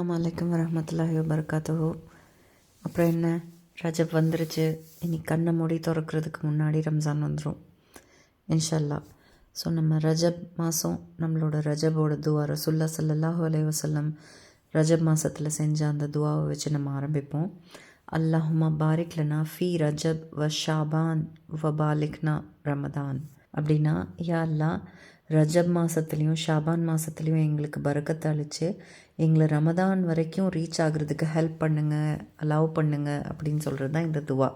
அஸ்ஸலாமு வரமத்துல்லாஹி வபரகாத்துஹு. அப்புறம் என்ன? ரஜப் வந்துருச்சு. இனி கண்ணை மூடி திறக்கிறதுக்கு முன்னாடி ரம்ஜான் வந்துடும் இன்ஷல்லா. ஸோ நம்ம ரஜப் மாதம் நம்மளோட ரஜபோட துவா. ரசுல்லா சல்லாஹூ அலைஹி வசல்லம் ரஜப் மாதத்தில் செஞ்ச அந்த துவாவை வச்சு நம்ம ஆரம்பிப்போம். அல்லாஹுமா பாரிக்லனா ஃபி ரஜப் வ ஷாபான் வ பாலிக்னா ரமதான். அப்படின்னா யா அல்லா ரஜப் மாதத்துலேயும் ஷாபான் மாதத்துலேயும் எங்களுக்கு பறக்கத்தை அழிச்சு எங்களை ரமதான் வரைக்கும் ரீச் ஆகுறதுக்கு ஹெல்ப் பண்ணுங்க அலோவ் பண்ணுங்கள் அப்படின்னு சொல்கிறது தான் இந்த துவா.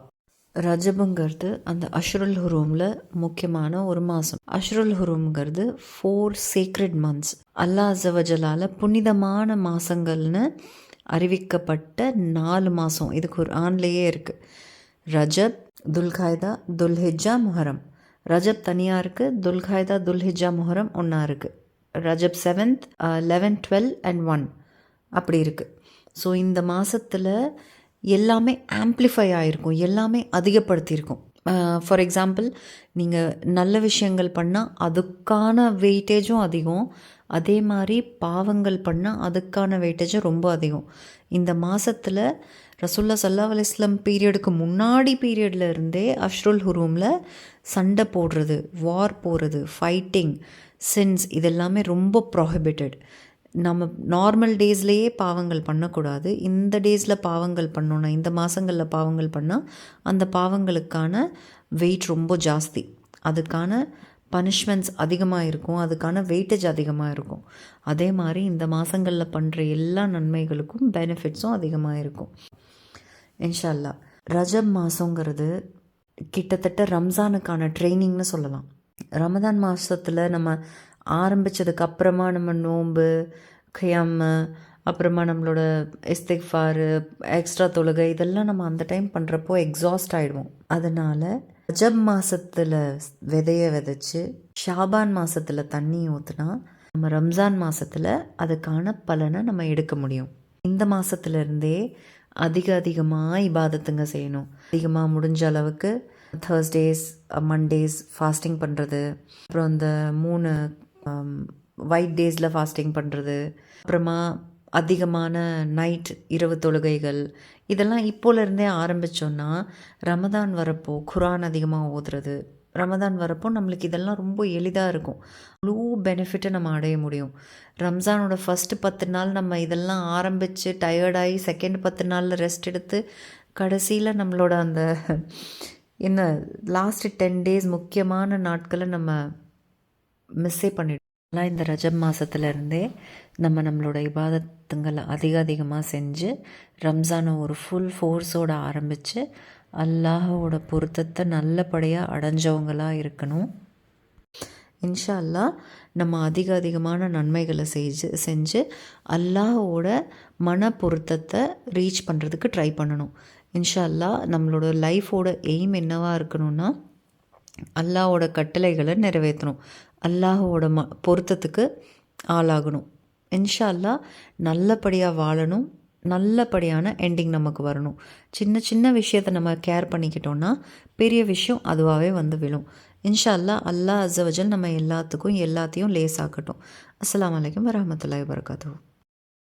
ரஜபுங்கிறது அந்த அஷ்ருல் ஹுரூமில் முக்கியமான ஒரு மாதம் அஷ்ருல் ஹுரூம்ங்கிறது ஃபோர் சீக்ரெட் மந்த்ஸ் அல்லா அசவஜலால் புனிதமான மாதங்கள்னு அறிவிக்கப்பட்ட நாலு மாதம் இதுக்கு ஒரு ஆண்லேயே இருக்குது ரஜப் துல்காய்தா துல்ஹிஜா முஹரம். ரஜப் தனியாக இருக்குது துல்காய்தா துல்ஹிஜா முஹரம் ஒன்றா இருக்குது Rajab seventh eleven twelve and one அப்படி இருக்குது ஸோ இந்த மாதத்தில் எல்லாமே ஆம்ப்ளிஃபை ஆகிருக்கும் எல்லாமே அதிகப்படுத்தியிருக்கும். ஃபார் எக்ஸாம்பிள் நீங்கள் நல்ல விஷயங்கள் பண்ணால் அதுக்கான வெயிட்டேஜும் அதிகம். அதே மாதிரி பாவங்கள் பண்ணால் அதுக்கான வெயிட்டேஜும் ரொம்ப அதிகம். இந்த மாதத்தில் ரசுல்லா சல்லா அலிஸ்லம் பீரியடுக்கு முன்னாடி பீரியடில் இருந்தே அஷ்ருல் ஹுரூமில் சண்டை போடுறது வார் போகிறது ஃபைட்டிங் சின்ஸ் இதெல்லாமே ரொம்ப ப்ராஹிபிட்டட் நம்ம நார்மல் டேஸ்லேயே பாவங்கள் பண்ணக்கூடாது. இந்த டேஸில் பாவங்கள் பண்ணோன்னா இந்த மாதங்களில் பாவங்கள் பண்ணால் அந்த பாவங்களுக்கான வெயிட் ரொம்ப ஜாஸ்தி. அதுக்கான பனிஷ்மெண்ட்ஸ் அதிகமாக இருக்கும். அதுக்கான வெயிட்டேஜ் அதிகமாக இருக்கும். அதே மாதிரி இந்த மாதங்களில் பண்ணுற எல்லா நன்மைகளுக்கும் பெனிஃபிட்ஸும் அதிகமாக இருக்கும். இன்ஷால்லா ரஜப் மாதங்கிறது கிட்டத்தட்ட ரம்ஜானுக்கான ட்ரைனிங்னு சொல்லலாம். ரமதான் மாதத்தில் நம்ம ஆரம்பித்ததுக்கு அப்புறமா நம்ம நோன்பு கியாம அப்புறமா நம்மளோட எஸ்திக்ஃபாரு எக்ஸ்ட்ரா தொழுகை இதெல்லாம் நம்ம அந்த டைம் பண்ணுறப்போ எக்ஸாஸ்ட் ஆகிடுவோம் அதனால் ஜப் மாதத்தில் விதைய விதைச்சி ஷாபான் மாதத்தில் தண்ணி ஊற்றுனா நம்ம ரம்ஜான் மாதத்தில் அதுக்கான பலனை நம்ம எடுக்க முடியும். இந்த மாதத்துலேருந்தே அதிக அதிகமாக இபாதத்துங்க செய்யணும். அதிகமாக முடிஞ்ச அளவுக்கு தேர்ஸ்டேஸ் மண்டேஸ் ஃபாஸ்டிங் பண்ணுறது அப்புறம் இந்த மூணு ஒயிட் டேஸில் ஃபாஸ்டிங் பண்ணுறது அப்புறமா அதிகமான நைட் இரவு தொழுகைகள் இதெல்லாம் இப்போலேருந்தே ஆரம்பித்தோன்னா ரமதான் வரப்போ குரான் அதிகமாக ஓதுறது ரமதான் வரப்போ நம்மளுக்கு இதெல்லாம் ரொம்ப எளிதாக இருக்கும். முழு பெனிஃபிட்டை நம்ம அடைய முடியும். ரம்ஜானோட ஃபஸ்ட்டு பத்து நாள் நம்ம இதெல்லாம் ஆரம்பித்து டயர்டாகி செகண்ட் பத்து நாளில் ரெஸ்ட் எடுத்து கடைசியில் நம்மளோட அந்த என்ன லாஸ்ட்டு டென் டேஸ் முக்கியமான நாட்களை நம்ம மிஸ்ஸே பண்ணிவிடும் இந்த ரஜப் மாதத்துலேருந்தே நம்ம நம்மளோட இபாதத்துங்களை அதிக அதிகமாக செஞ்சு ரம்ஜானை ஒரு ஃபுல் ஃபோர்ஸோடு ஆரம்பித்து அல்லாஹோட பொருத்தத்தை நல்லபடியாக அடைஞ்சவங்களாக இருக்கணும். இன்ஷா அல்லா நம்ம அதிக அதிகமான நன்மைகளை செஞ்சு செஞ்சு அல்லாஹோட மன பொருத்தத்தை ரீச் பண்ணுறதுக்கு ட்ரை பண்ணணும். இன்ஷா அல்லா நம்மளோட லைஃபோட எய்ம் என்னவாக இருக்கணும்னா அல்லாஹோட கட்டளைகளை நிறைவேற்றணும். அல்லாஹோட ம பொருத்தத்துக்கு ஆளாகணும். இன்ஷா அல்லா நல்லபடியாக வாழணும். நல்லபடியான எண்டிங் நமக்கு வரணும். சின்ன சின்ன விஷயத்தை நம்ம கேர் பண்ணிக்கிட்டோன்னா பெரிய விஷயம் அதுவாகவே வந்து விழும். இன்ஷா அல்லா அல்லா அசவஜல் நம்ம எல்லாத்துக்கும் எல்லாத்தையும் லேஸ் ஆக்கட்டும் அஸ்லாம் வலைக்கம் வரமத்துல வரகாத்தூ